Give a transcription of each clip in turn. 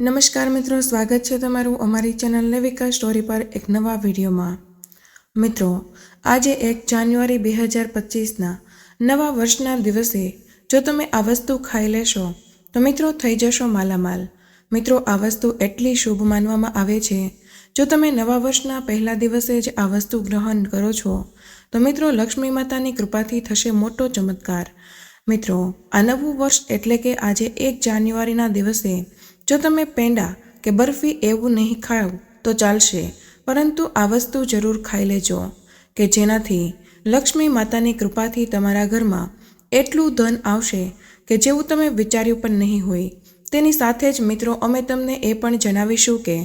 નમસ્કાર મિત્રો, સ્વાગત છે તમારું અમારી ચેનલ નવિકા સ્ટોરી પર એક નવા વિડીયોમાં. મિત્રો, આજે એક જાન્યુઆરી બે હજાર પચીસના નવા વર્ષના દિવસે જો તમે આ વસ્તુ ખાઈ લેશો, તો મિત્રો થઈ જશો માલામાલ. મિત્રો, આ વસ્તુ એટલી શુભ માનવામાં આવે છે, જો તમે નવા વર્ષના પહેલા દિવસે જ આ વસ્તુ ગ્રહણ કરો છો, તો મિત્રો લક્ષ્મી માતાની કૃપાથી થશે મોટો ચમત્કાર. મિત્રો, આ નવું વર્ષ એટલે કે આજે એક જાન્યુઆરીના દિવસે જો તમે પેંડા કે બરફી એવું નહીં ખાવ તો ચાલશે. પરંતુ આ વસ્તુ જરૂર ખાઈ લેજો, કે જેનાથી લક્ષ્મી માતાની કૃપાથી તમારા ઘરમાં એટલું ધન આવશે કે જેવું તમે વિચાર્યું પણ નહીં હોય. તેની સાથે જ મિત્રો, અમે તમને એ પણ જણાવીશું કે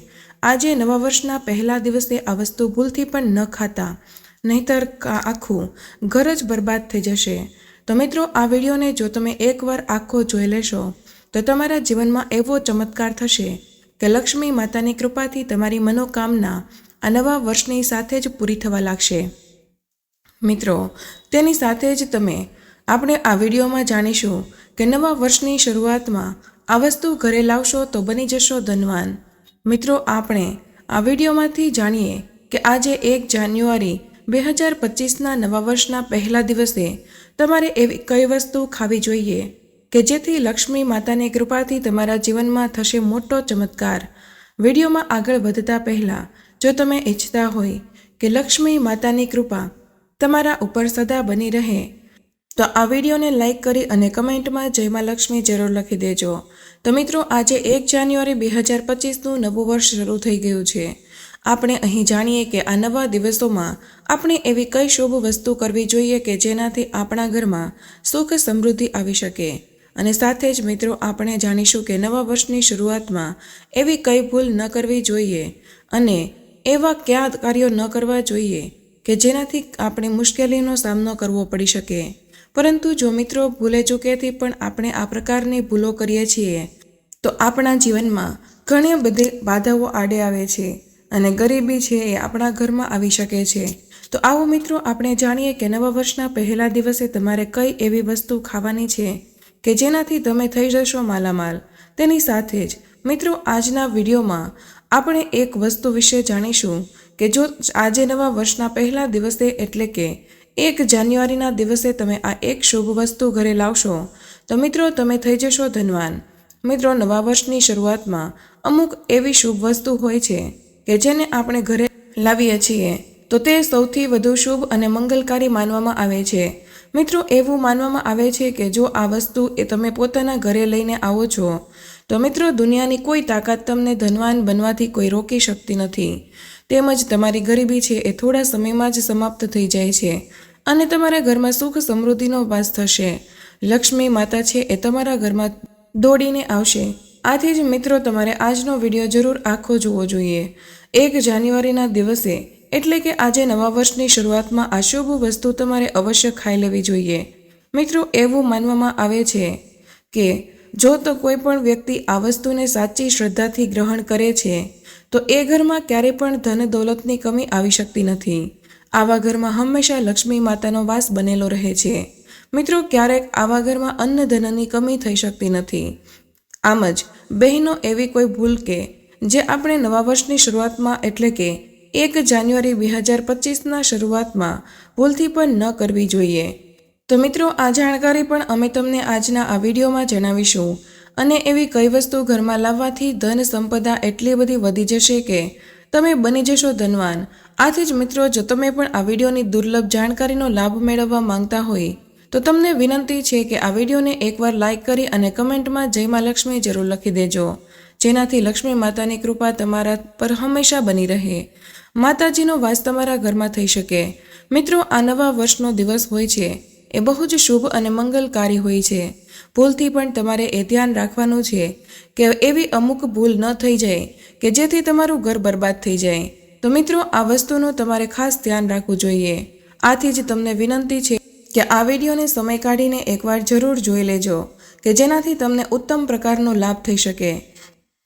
આજે નવા વર્ષના પહેલા દિવસે આ વસ્તુ ભૂલથી પણ ન ખાતા. નહીતર આખું ઘર જ બરબાદ થઈ જશે. તો મિત્રો, આ વિડીયોને જો તમે એકવાર આખો જોઈ લેશો તો તમારા જીવનમાં એવો ચમત્કાર થશે કે લક્ષ્મી માતાની કૃપાથી તમારી મનોકામના આ નવા વર્ષની સાથે જ પૂરી થવા લાગશે. મિત્રો, તેની સાથે જ તમે આપણે આ વિડીયોમાં જાણીશું કે નવા વર્ષની શરૂઆતમાં આ વસ્તુ ઘરે લાવશો તો બની જશો ધનવાન. મિત્રો, આપણે આ વિડીયોમાંથી જાણીએ કે આજે એક જાન્યુઆરી બે હજાર પચીસના નવા વર્ષના પહેલા દિવસે તમારે એવી કઈ વસ્તુ ખાવી જોઈએ? કે જેથી લક્ષ્મી માતાની કૃપાથી તમારા જીવનમાં થશે મોટો ચમત્કાર. વિડીયોમાં આગળ વધતા પહેલાં, જો તમે ઈચ્છતા હોય કે લક્ષ્મી માતાની કૃપા તમારા ઉપર સદા બની રહે, તો આ વિડીયોને લાઈક કરી અને કમેન્ટમાં જયમાં લક્ષ્મી જરૂર લખી દેજો. તો મિત્રો, આજે એક જાન્યુઆરી બે હજાર પચીસનું નવું વર્ષ શરૂ થઈ ગયું છે. આપણે અહીં જાણીએ કે આ નવા દિવસોમાં આપણે એવી કઈ શુભ વસ્તુ કરવી જોઈએ કે જેનાથી આપણા ઘરમાં સુખ સમૃદ્ધિ આવી શકે. અને સાથે જ મિત્રો, આપણે જાણીશું કે નવા વર્ષની શરૂઆતમાં એવી કઈ ભૂલ ન કરવી જોઈએ અને એવા કયા કાર્યો ન કરવા જોઈએ કે જેનાથી આપણે મુશ્કેલીનો સામનો કરવો પડી શકે. પરંતુ જો મિત્રો ભૂલે ચૂકેથી પણ આપણે આ પ્રકારની ભૂલો કરીએ છીએ, તો આપણા જીવનમાં ઘણી બધી બાધાઓ આડે આવે છે અને ગરીબી છે એ આપણા ઘરમાં આવી શકે છે. તો આવો મિત્રો, આપણે જાણીએ કે નવા વર્ષના પહેલા દિવસે તમારે કઈ એવી વસ્તુ ખાવાની છે કે જેનાથી તમે થઈ જશો માલામાલ. તેની સાથે જ, મિત્રો, આજના વિડીયોમાં આપણે એક વસ્તુ વિશે જાણીશું કે જો આજે નવા વર્ષના પહેલા દિવસે એટલે કે એક જાન્યુઆરીના દિવસે તમે આ એક શુભ વસ્તુ ઘરે લાવશો, તો મિત્રો, તમે થઈ જશો ધનવાન. મિત્રો, નવા વર્ષની શરૂઆતમાં અમુક એવી શુભ વસ્તુ હોય છે કે જેને આપણે ઘરે લાવીએ છીએ, તો તે સૌથી વધુ શુભ અને મંગલકારી માનવામાં આવે છે. મિત્રો, એવું માનવામાં આવે છે કે જો આ વસ્તુ એ તમે પોતાના ઘરે લઈને આવો છો, તો મિત્રો, દુનિયાની કોઈ તાકાત તમને ધનવાન બનવાથી કોઈ રોકી શકતી નથી. તેમજ તમારી ગરીબી છે એ થોડા સમયમાં જ સમાપ્ત થઈ જાય છે અને તમારા ઘરમાં સુખ સમૃદ્ધિનો વાસ થશે. લક્ષ્મી માતા છે એ તમારા ઘરમાં દોડીને આવશે. આથી જ મિત્રો, તમારે આજનો વીડિયો જરૂર આખો જોવો જોઈએ. એક જાન્યુઆરીના દિવસે એટલે કે આજે નવા વર્ષની શરૂઆતમાં આ શુભ વસ્તુ તમારે અવશ્ય ખાઈ લેવી જોઈએ. મિત્રો, એવું માનવામાં આવે છે કે જો તો કોઈ પણ વ્યક્તિ આ વસ્તુને સાચી શ્રદ્ધાથી ગ્રહણ કરે છે, તો એ ઘરમાં ક્યારેય પણ ધન દોલતની કમી આવી શકતી નથી. આવા ઘરમાં હંમેશા લક્ષ્મી માતાનો વાસ બનેલો રહે છે. મિત્રો, ક્યારેક આવા ઘરમાં અન્ન ધનની કમી થઈ શકતી નથી. આમ જ બહેનો એવી કોઈ ભૂલ કે જે આપણે નવા વર્ષની શરૂઆતમાં એટલે કે એક જાન્યુઆરી બે હજાર પચીસના શરૂઆતમાં ભૂલથી પણ ન કરવી જોઈએ. તો મિત્રો, આ જાણકારી પણ અમે તમને આજના આ વિડીયોમાં જણાવીશું. અને એવી કઈ વસ્તુ ઘરમાં લાવવાથી ધન સંપદા એટલી બધી વધી જશે કે તમે બની જશો ધનવાન. આથી જ મિત્રો, જો તમે પણ આ વિડીયોની દુર્લભ જાણકારીનો લાભ મેળવવા માંગતા હોય, તો તમને વિનંતી છે કે આ વિડીયોને એકવાર લાઇક કરી અને કમેન્ટમાં જય મા જરૂર લખી દેજો. જેનાથી લક્ષ્મી માતાની કૃપા તમારા પર હંમેશા બની રહે. માતાજીનો વાસ તમારા ઘરમાં થઈ શકે. મિત્રો, આ નવા વર્ષનો દિવસ હોય છે. એ બહુ જ શુભ અને મંગલકારી હોય છે. ભૂલથી પણ તમારે એ ધ્યાન રાખવાનું છે કે એવી અમુક ભૂલ ન થઈ જાય કે જેથી તમારું ઘર બરબાદ થઈ જાય. તો મિત્રો, આ વસ્તુનું તમારે ખાસ ધ્યાન રાખવું જોઈએ. આથી જ તમને વિનંતી છે કે આ વિડીયોને સમય કાઢીને એકવાર જરૂર જોઈ લેજો કે જેનાથી તમને ઉત્તમ પ્રકારનો લાભ થઈ શકે.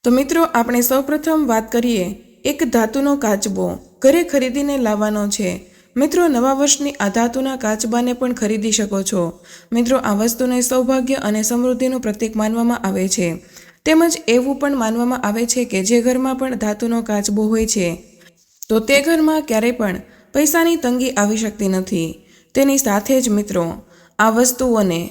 તો મિત્રો, આપણે સૌપ્રથમ વાત કરીએ, એક ધાતુનો કાચબો ઘરે ખરીદીને લાવવાનો છે. મિત્રો, નવા વર્ષની આ ધાતુના કાચબાને પણ ખરીદી શકો છો. મિત્રો, આ વસ્તુને સૌભાગ્ય અને સમૃદ્ધિનું પ્રતીક માનવામાં આવે છે. તેમજ એવું પણ માનવામાં આવે છે કે જે ઘરમાં પણ ધાતુનો કાચબો હોય છે, તો તે ઘરમાં ક્યારેય પણ પૈસાની તંગી આવી શકતી નથી. તેની સાથે જ મિત્રો, આ વસ્તુઓને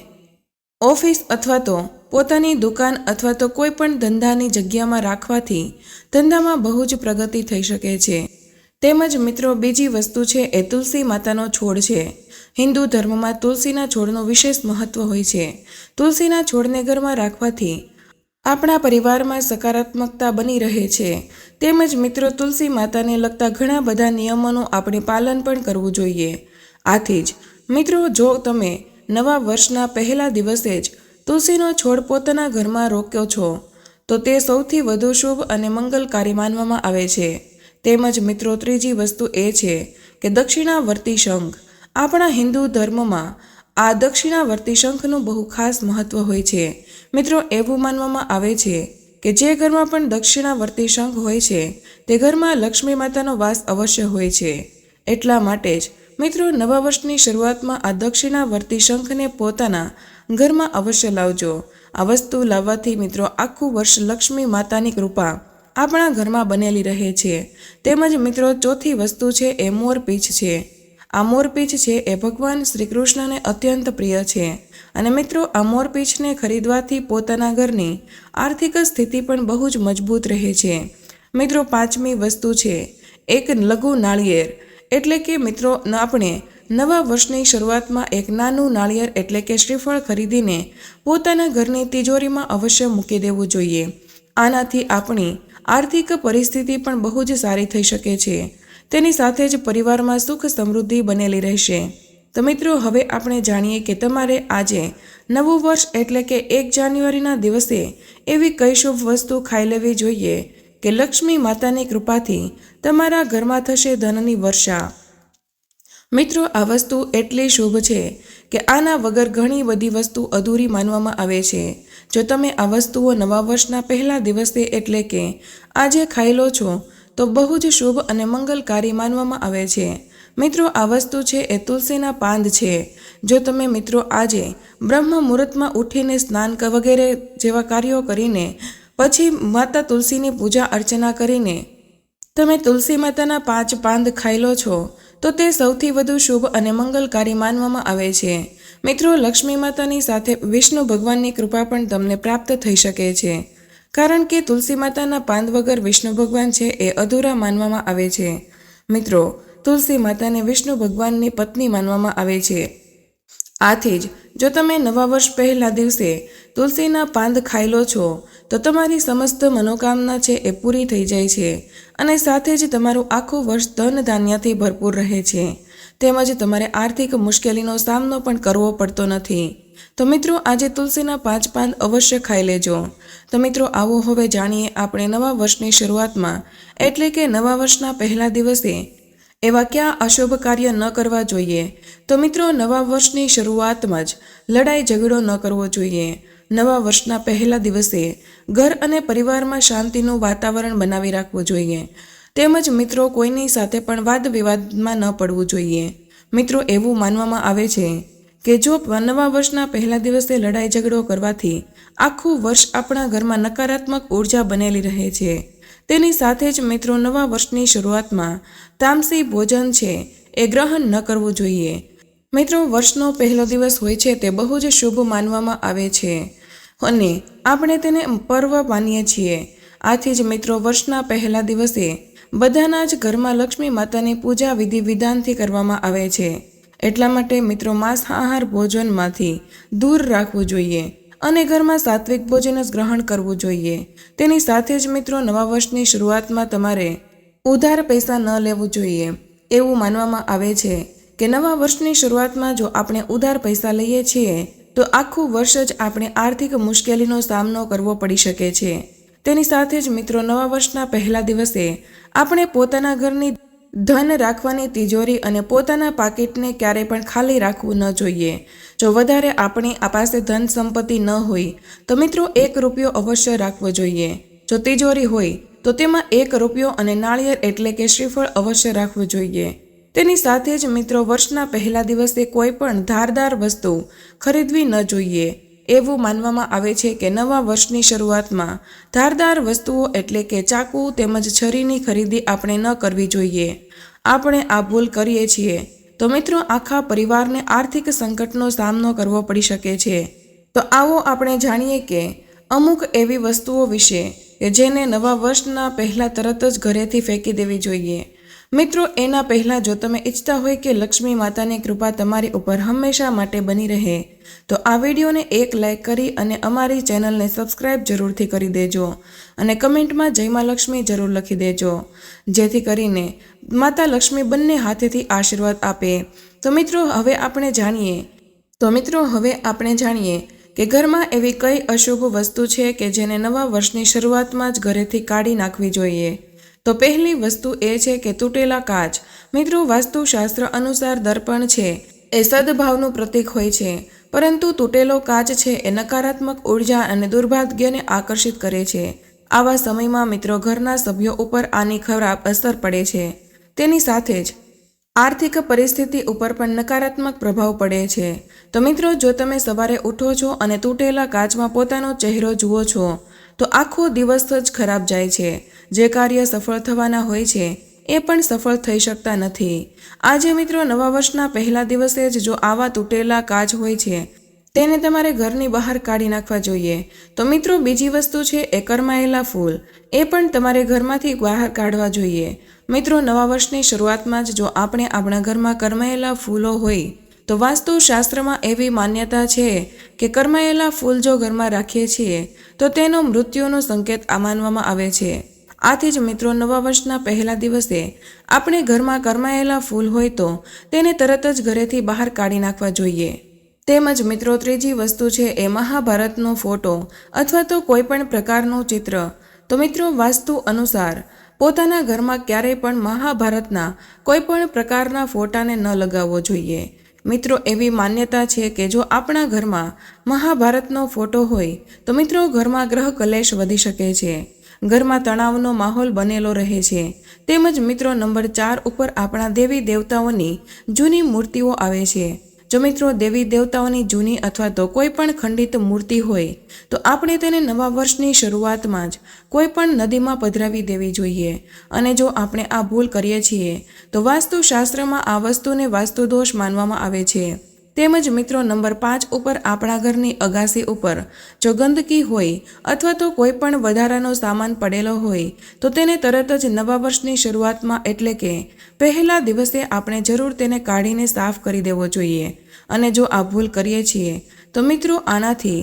ઓફિસ અથવા તો પોતાની દુકાન અથવા તો કોઈ પણ ધંધાની જગ્યામાં રાખવાથી ધંધામાં બહુ જ પ્રગતિ થઈ શકે છે. તેમજ મિત્રો, બીજી વસ્તુ છે એ તુલસી માતાનો છોડ છે. હિન્દુ ધર્મમાં તુલસીના છોડનું વિશેષ મહત્વ હોય છે. તુલસીના છોડને ઘરમાં રાખવાથી આપણા પરિવારમાં સકારાત્મકતા બની રહે છે. તેમજ મિત્રો, તુલસી માતાને લગતા ઘણા બધા નિયમોનું આપણે પાલન પણ કરવું જોઈએ. આથી જ મિત્રો, જો તમે નવા વર્ષના પહેલા દિવસે જ તુલસીનો છોડ પોતાના ઘરમાં રોક્યો છો. તો તે સૌથી વધુ શુભ અને મંગલકારી માનવામાં આવે છે. તેમજ મિત્રો, ત્રીજી વસ્તુ એ છે કે દક્ષિણાવર્તી શંખ આપણા હિન્દુ ધર્મમાં આ દક્ષિણાવર્તી શંખનું બહુ ખાસ મહત્વ હોય છે. મિત્રો, એવું માનવામાં આવે છે કે જે ઘરમાં પણ દક્ષિણાવર્તી શંખ હોય છે, તે ઘરમાં લક્ષ્મી માતાનો વાસ અવશ્ય હોય છે. એટલા માટે જ મિત્રો, નવા વર્ષની શરૂઆતમાં આ દક્ષિણાવર્તી શંખને પોતાના ઘરમાં અવશ્ય લાવજો. આ વસ્તુ લાવવાથી મિત્રો, આખું વર્ષ લક્ષ્મી માતાની કૃપા આપણા ઘરમાં બનેલી રહે છે. તેમજ મિત્રો, ચોથી વસ્તુ છે એ મોરપીંછ છે. આ મોરપીંછ છે એ ભગવાન શ્રી કૃષ્ણને અત્યંત પ્રિય છે. અને મિત્રો, આ મોરપીંછને ખરીદવાથી પોતાના ઘરની આર્થિક સ્થિતિ પણ બહુ જ મજબૂત રહે છે. મિત્રો, પાંચમી વસ્તુ છે, એક લઘુ નાળિયેર. એટલે કે મિત્રો આપણે નવા વર્ષની શરૂઆતમાં એક નાનું નાળિયેર એટલે કે શ્રીફળ ખરીદીને પોતાના ઘરની તિજોરીમાં અવશ્ય મૂકી દેવું જોઈએ. આનાથી આપણી આર્થિક પરિસ્થિતિ પણ બહુ જ સારી થઈ શકે છે. તેની સાથે જ પરિવારમાં સુખ સમૃદ્ધિ બનેલી રહેશે. તો મિત્રો, હવે આપણે જાણીએ કે તમારે આજે નવું વર્ષ એટલે કે એક જાન્યુઆરીના દિવસે એવી કઈ શુભ વસ્તુ ખાઈ લેવી જોઈએ કે લક્ષ્મી માતાની કૃપાથી તમારા ઘરમાં થશે ધનની વર્ષા. મિત્રો, આ વસ્તુ એટલી શુભ છે કે આના વગર ઘણી બધી વસ્તુ અધૂરી માનવામાં આવે છે. જો તમે આ વસ્તુઓ નવા વર્ષના પહેલા દિવસે એટલે કે આજે ખાઈ લો છો, તો બહુ જ શુભ અને મંગલકારી માનવામાં આવે છે. મિત્રો, આ વસ્તુ છે એ તુલસીના પાંદ છે. જો તમે મિત્રો આજે બ્રહ્મ મુહૂર્તમાં ઉઠીને સ્નાન વગેરે જેવા કાર્યો કરીને પછી માતા તુલસીની પૂજા અર્ચના કરીને, તમે તુલસી માતાના પાંચ પાંદ ખાઈ લો છો, તો તે સૌથી વધુ શુભ અને મંગલકારી માનવામાં આવે છે. મિત્રો, લક્ષ્મી માતાની સાથે વિષ્ણુ ભગવાનની કૃપા પણ તમને પ્રાપ્ત થઈ શકે છે. કારણ કે તુલસી માતાના પાંદ વગર વિષ્ણુ ભગવાન છે એ અધૂરા માનવામાં આવે છે. મિત્રો, તુલસી માતાને વિષ્ણુ ભગવાનની પત્ની માનવામાં આવે છે. આથી જ, જો તમે નવા વર્ષ પહેલા દિવસે તુલસીના પાંદ ખાઈ લો છો, તો તમારી સમસ્ત મનોકામના છે એ પૂરી થઈ જાય છે અને સાથે જ તમારું આખું વર્ષ ધન ધાન્યથી ભરપૂર રહે છે. તેમજ તમારે આર્થિક મુશ્કેલીનો સામનો પણ કરવો પડતો નથી. તો મિત્રો, આજે તુલસીના પાંચ પાન અવશ્ય ખાઈ લેજો. તો મિત્રો, આવો હવે જાણીએ આપણે નવા વર્ષની શરૂઆતમાં. એટલે કે નવા વર્ષના પહેલા દિવસે એવા ક્યાં અશુભ કાર્ય ન કરવા જોઈએ. તો મિત્રો, નવા વર્ષની શરૂઆતમાં જ લડાઈ ઝઘડો ન કરવો જોઈએ. નવા વર્ષના પહેલા દિવસે ઘર અને પરિવારમાં શાંતિનું વાતાવરણ બનાવી રાખવું જોઈએ. તેમજ મિત્રો, કોઈની સાથે પણ વાદ વિવાદમાં ન પડવું જોઈએ. મિત્રો, એવું માનવામાં આવે છે કે જો નવા વર્ષના પહેલા દિવસે લડાઈ ઝઘડો કરવાથી આખું વર્ષ આપણા ઘરમાં નકારાત્મક ઊર્જા બનેલી રહે છે. તેની સાથે જ મિત્રો નવા વર્ષની શરૂઆતમાં તામસી ભોજન છે એ ગ્રહણ ન કરવું જોઈએ. મિત્રો, વર્ષનો પહેલો દિવસ હોય છે તે બહુ જ શુભ માનવામાં આવે છે અને આપણે તેને પર્વ માનીએ છીએ. આથી જ મિત્રો, વર્ષના પહેલા દિવસે બધાના જ ઘરમાં લક્ષ્મી માતાની પૂજા વિધિ વિધાનથી કરવામાં આવે છે. એટલા માટે મિત્રો, માંસાહાર ભોજનમાંથી દૂર રાખવું જોઈએ. અને ઘરમાં સાત્વિક ભોજન જ ગ્રહણ કરવું જોઈએ. તેની સાથે જ મિત્રો, નવા વર્ષની શરૂઆતમાં તમારે ઉધાર પૈસા ન લેવું જોઈએ. એવું માનવામાં આવે છે કે નવા વર્ષની શરૂઆતમાં જો આપણે ઉધાર પૈસા લઈએ છીએ, તો આખું વર્ષ જ આપણે આર્થિક મુશ્કેલીનો સામનો કરવો પડી શકે છે. તેની સાથે જ મિત્રો, નવા વર્ષના પહેલા દિવસે આપણે પોતાના ઘરની ધન રાખવાની તિજોરી અને પોતાના પાકીટને ક્યારેય પણ ખાલી રાખવું ન જોઈએ. જો વધારે આપણી આ પાસે ધન સંપત્તિ ન હોય, તો મિત્રો એક રૂપિયો અવશ્ય રાખવો જોઈએ. જો તિજોરી હોય, તો તેમાં એક રૂપિયો અને નાળિયેર એટલે કે શ્રીફળ અવશ્ય રાખવું જોઈએ. તેની સાથે જ મિત્રો વર્ષના પહેલા દિવસે કોઈ પણ ધારદાર વસ્તુ ખરીદવી ન જોઈએ. એવું માનવામાં આવે છે કે નવા વર્ષની શરૂઆતમાં ધારદાર વસ્તુઓ એટલે કે ચાકુ તેમજ છરીની ખરીદી આપણે ન કરવી જોઈએ. આપણે આ ભૂલ કરીએ છીએ. તો મિત્રો, આખા પરિવારને આર્થિક સંકટનો સામનો કરવો પડી શકે છે. તો આવો આપણે જાણીએ કે અમુક એવી વસ્તુઓ વિશે કે જેને નવા વર્ષના પહેલાં તરત જ ઘરેથી ફેંકી દેવી જોઈએ. મિત્રો, એના પહેલાં જો તમે ઈચ્છતા હોય કે લક્ષ્મી માતાની કૃપા તમારી ઉપર હંમેશા માટે બની રહે, તો આ વિડીયોને એક લાઈક કરી અને અમારી ચેનલને સબસ્ક્રાઇબ જરૂરથી કરી દેજો અને કમેન્ટમાં જય લક્ષ્મી જરૂર લખી દેજો. જેથી કરીને માતા લક્ષ્મી બંને હાથેથી આશીર્વાદ આપે. તો મિત્રો, હવે આપણે જાણીએ, તો મિત્રો, હવે આપણે જાણીએ કે ઘરમાં એવી કઈ અશુભ વસ્તુ છે કે જેને નવા વર્ષની શરૂઆતમાં જ ઘરેથી કાઢી નાખવી જોઈએ? તો પહેલી વસ્તુ એ છે કે તૂટેલા કાચ. મિત્રો, વાસ્તુશાસ્ત્ર અનુસાર દર્પણ છે, એ સદભાવનું પ્રતીક હોય છે, પરંતુ તૂટેલો કાચ છે એ નકારાત્મક ઊર્જા અને દુર્ભાગ્યને આકર્ષિત કરે છે. આવા સમયમાં મિત્રો, ઘરના સભ્યો ઉપર આની ખરાબ અસર પડે છે. તેની સાથે જ આર્થિક પરિસ્થિતિ ઉપર પણ નકારાત્મક પ્રભાવ પડે છે. તો મિત્રો, જો તમે સવારે ઉઠો છો અને તૂટેલા કાચમાં પોતાનો ચહેરો જુઓ છો તો આખો દિવસ જ ખરાબ જાય છે. જે કાર્ય સફળ થવાના હોય છે, એ પણ સફળ થઈ શકતા નથી. આજે મિત્રો નવા વર્ષના પહેલા દિવસે જ જો આવા તૂટેલા કાચ હોય છે, તેને તમારે ઘરની બહાર કાઢી નાખવા જોઈએ. તો મિત્રો બીજી વસ્તુ છે એ કરમાયેલા ફૂલ. એ પણ તમારે ઘરમાંથી બહાર કાઢવા જોઈએ. મિત્રો નવા વર્ષની શરૂઆતમાં જ જો આપણે આપણા ઘરમાં કરમાયેલા ફૂલો હોય તો વાસ્તુશાસ્ત્રમાં એવી માન્યતા છે કે કરમાયેલા ફૂલ જો ઘરમાં રાખીએ છીએ, તો તેનો મૃત્યુનો સંકેત આ માનવામાં આવે છે. આથી જ મિત્રો, નવા વર્ષના પહેલા દિવસે આપણે ઘરમાં કરમાયેલા ફૂલ હોય તો તેને તરત જ ઘરેથી બહાર કાઢી નાખવા જોઈએ. તેમજ મિત્રો, ત્રીજી વસ્તુ છે એ મહાભારતનો ફોટો અથવા તો કોઈ પણ પ્રકારનું ચિત્ર. તો મિત્રો, વાસ્તુ અનુસાર પોતાના ઘરમાં ક્યારેય પણ મહાભારતના કોઈ પણ પ્રકારના ફોટાને ન લગાવવો જોઈએ. મિત્રો, એવી માન્યતા છે કે જો આપણા ઘરમાં મહાભારતનો ફોટો હોય, તો મિત્રો ઘરમાં ગ્રહ કલેશ વધી શકે છે. ઘરમાં તણાવનો માહોલ બનેલો રહે છે. તેમજ મિત્રો, નંબર ચાર ઉપર આપણા દેવી દેવતાઓની જૂની મૂર્તિઓ આવે છે. જો મિત્રો દેવી દેવતાઓની જૂની અથવા તો કોઈ પણ ખંડિત મૂર્તિ હોય, તો આપણે તેને નવા વર્ષની શરૂઆતમાં જ કોઈ પણ નદીમાં પધરાવી દેવી જોઈએ. અને જો આપણે આ ભૂલ કરીએ છીએ, તો વાસ્તુશાસ્ત્રમાં આ વસ્તુને વાસ્તુદોષ માનવામાં આવે છે. તેમજ મિત્રો નંબર પાંચ ઉપર આપણા ઘરની અગાસી ઉપર જો ગંદકી હોય અથવા તો કોઈ પણ વધારાનો સામાન પડેલો હોય, તો તેને તરત જ નવા વર્ષની શરૂઆતમાં એટલે કે પહેલા દિવસે આપણે જરૂર તેને કાઢીને સાફ કરી દેવો જોઈએ. અને જો આ ભૂલ કરીએ છીએ, તો મિત્રો આનાથી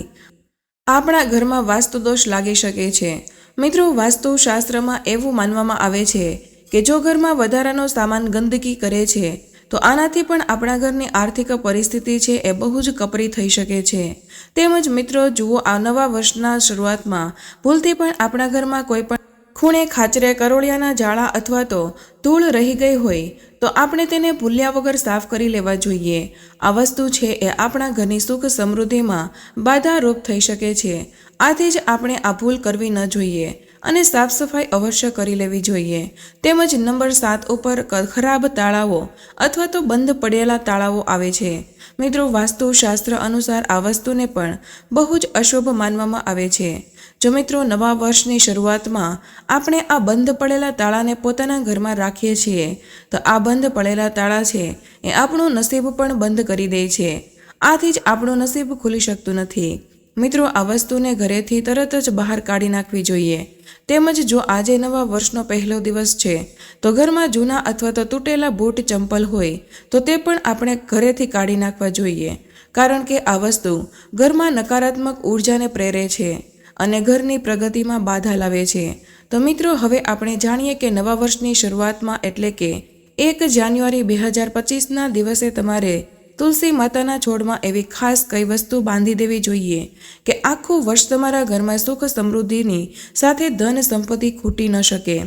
આપણા ઘરમાં વાસ્તુદોષ લાગી શકે છે. મિત્રો, વાસ્તુશાસ્ત્રમાં એવું માનવામાં આવે છે કે જો ઘરમાં વધારાનો સામાન ગંદકી કરે છે તો આનાથી પણ આપણા ઘરની આર્થિક પરિસ્થિતિ છે એ બહુ જ કપરી થઈ શકે છે. તેમજ મિત્રો, જુઓ આ નવા વર્ષના શરૂઆતમાં ભૂલથી પણ આપણા ઘરમાં કોઈ પણ ખૂણે ખાચરે કરોળિયાના જાળા અથવા તો ધૂળ રહી ગઈ હોય, તો આપણે તેને ભૂલ્યા વગર સાફ કરી લેવા જોઈએ. આ વસ્તુ છે એ આપણા ઘરની સુખ સમૃદ્ધિમાં બાધારૂપ થઈ શકે છે. આથી જ આપણે આ ભૂલ કરવી ન જોઈએ. અને સાફ સફાઈ અવશ્ય કરી લેવી જોઈએ. તેમજ નંબર સાત ઉપર ખરાબ તાળાઓ અથવા તો બંધ પડેલા તાળાઓ આવે છે. મિત્રો, વાસ્તુશાસ્ત્ર અનુસાર આ વસ્તુને પણ બહુ જ અશુભ માનવામાં આવે છે. જો મિત્રો, નવા વર્ષની શરૂઆતમાં આપણે આ બંધ પડેલા તાળાને પોતાના ઘરમાં રાખીએ છીએ, તો આ બંધ પડેલા તાળા છે એ આપણું નસીબ પણ બંધ કરી દે છે. આથી જ આપણું નસીબ ખુલી શકતું નથી. મિત્રો, આ વસ્તુને ઘરેથી તરત જ બહાર કાઢી નાખવી જોઈએ. તેમજ જો આજે નવા વર્ષનો પહેલો દિવસ છે, તો ઘરમાં જૂના અથવા તો તૂટેલા બૂટ ચંપલ હોય, તો તે પણ આપણે ઘરેથી કાઢી નાખવા જોઈએ. કારણ કે આ વસ્તુ ઘરમાં નકારાત્મક ઉર્જાને પ્રેરે છે અને ઘરની પ્રગતિમાં બાધા લાવે છે. તો મિત્રો, હવે આપણે જાણીએ કે નવા વર્ષની શરૂઆતમાં એટલે કે એક જાન્યુઆરી બે હજાર પચીસના દિવસે તમારે તુલસી માતાના છોડમાં એવી ખાસ કઈ વસ્તુ બાંધી દેવી જોઈએ કે આખું વર્ષ તમારા ઘરમાં સુખ સમૃદ્ધિની સાથે ધન સંપત્તિ ખૂટી ન શકે?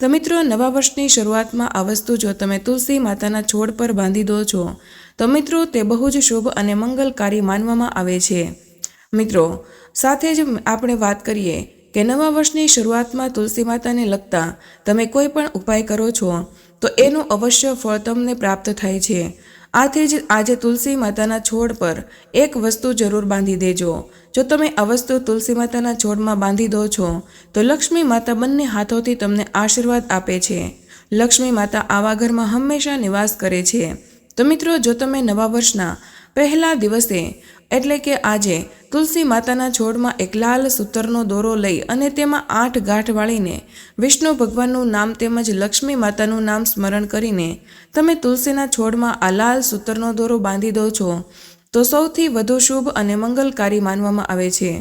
તો મિત્રો, નવા વર્ષની શરૂઆતમાં આ વસ્તુ જો તમે તુલસી માતાના છોડ પર બાંધી દો છો, તો મિત્રો તે બહુ જ શુભ અને મંગલકારી માનવામાં આવે છે. મિત્રો, સાથે જ આપણે વાત કરીએ કે નવા વર્ષની શરૂઆતમાં તુલસી માતાને લગતા તમે કોઈ પણ ઉપાય કરો છો, તો એનું અવશ્ય ફળ તમને પ્રાપ્ત થાય છે. આથી જ આજે તુલસી માતાના છોડ પર એક વસ્તુ જરૂર બાંધી દેજો. જો તમે આ વસ્તુ તુલસી માતાના છોડમાં બાંધી દો છો, તો લક્ષ્મી માતા બંને હાથોથી તમને આશીર્વાદ આપે છે. લક્ષ્મી માતા આવા ઘરમાં હંમેશા નિવાસ કરે છે. તો મિત્રો, જો તમે નવા વર્ષના પહેલા દિવસે એટલે કે આજે તુલસી માતાના છોડમાં એક લાલ સૂતરનો દોરો લઈ અને તેમાં આઠ ગાંઠ વાળીને વિષ્ણુ ભગવાનનું નામ તેમજ લક્ષ્મી માતાનું નામ સ્મરણ કરીને તમે તુલસીના છોડમાં આ લાલ સૂતરનો દોરો બાંધી દો છો, તો સૌથી વધુ શુભ અને મંગલકારી માનવામાં આવે છે.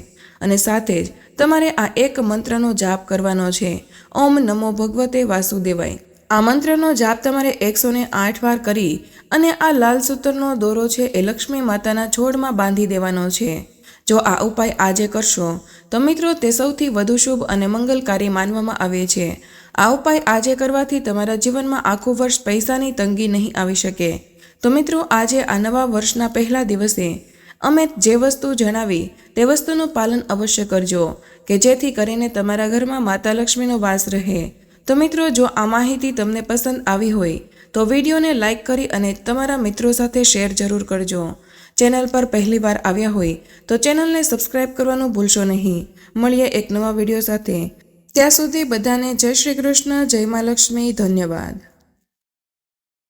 અને સાથે જ તમારે આ એક મંત્રનો જાપ કરવાનો છે. ઓમ નમો ભગવતે વાસુદેવાય. આ મંત્રનો જાપ તમારે એકસો ને આઠ વાર કરી અને આ લાલ સૂતરનો દોરો છે એ લક્ષ્મી માતાના છોડમાં બાંધી દેવાનો છે. જો આ ઉપાય આજે કરશો, તો મિત્રો તે સૌથી વધુ શુભ અને મંગલકારી માનવામાં આવે છે. આ ઉપાય આજે કરવાથી તમારા જીવનમાં આખું વર્ષ પૈસાની તંગી નહીં આવી શકે. તો મિત્રો, આજે આ નવા વર્ષના પહેલા દિવસે અમે જે વસ્તુ જણાવી, તે વસ્તુનું પાલન અવશ્ય કરજો, કે જેથી કરીને તમારા ઘરમાં માતા લક્ષ્મીનો વાસ રહે. તો મિત્રો, જો આ માહિતી તમને પસંદ આવી હોય, તો વિડીયોને લાઇક કરી અને તમારા મિત્રો સાથે શેર જરૂર કરજો. ચેનલ પર પહેલીવાર આવ્યા હોય, તો ચેનલને સબસ્ક્રાઇબ કરવાનું ભૂલશો નહીં. મળીએ એક નવા વીડિયો સાથે. ત્યાં સુધી બધાને જય શ્રી કૃષ્ણ, જય મા ધન્યવાદ.